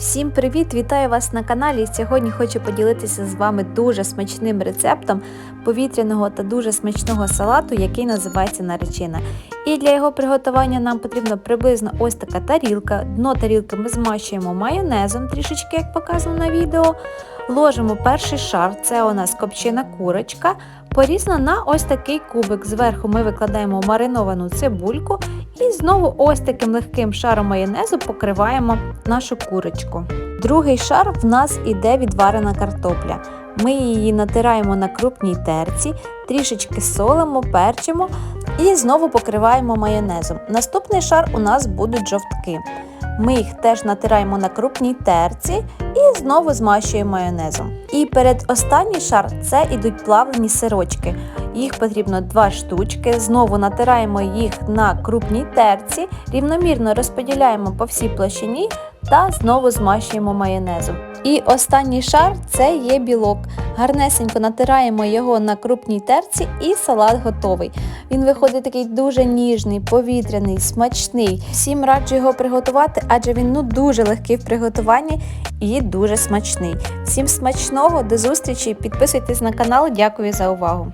Всім привіт! Вітаю вас на каналі. Сьогодні хочу поділитися з вами дуже смачним рецептом повітряного та дуже смачного салату, який називається наречена. І для його приготування нам потрібно приблизно ось така тарілка. Дно тарілки ми змащуємо майонезом трішечки, як показано на відео. Ложимо перший шар, це у нас копчена курочка. Порізана на ось такий кубик. Зверху ми викладаємо мариновану цибульку і знову ось таким легким шаром майонезу покриваємо нашу курочку. Другий шар в нас іде відварена картопля. Ми її натираємо на крупній терці, трішечки солимо, перчимо і знову покриваємо майонезом. Наступний шар у нас будуть жовтки. Ми їх теж натираємо на крупній терці і знову змащуємо майонезом. І перед останній шар це ідуть плавлені сирочки. Їх потрібно два штучки. Знову натираємо їх на крупній терці, рівномірно розподіляємо по всій площині та знову змащуємо майонезом. І останній шар це є білок. Гарнесенько натираємо його на крупній терці і салат готовий. Він виходить такий дуже ніжний, повітряний, смачний. Всім раджу його приготувати, адже він ну дуже легкий в приготуванні і дуже смачний. Всім смачного, до зустрічі! Підписуйтесь на канал. Дякую за увагу!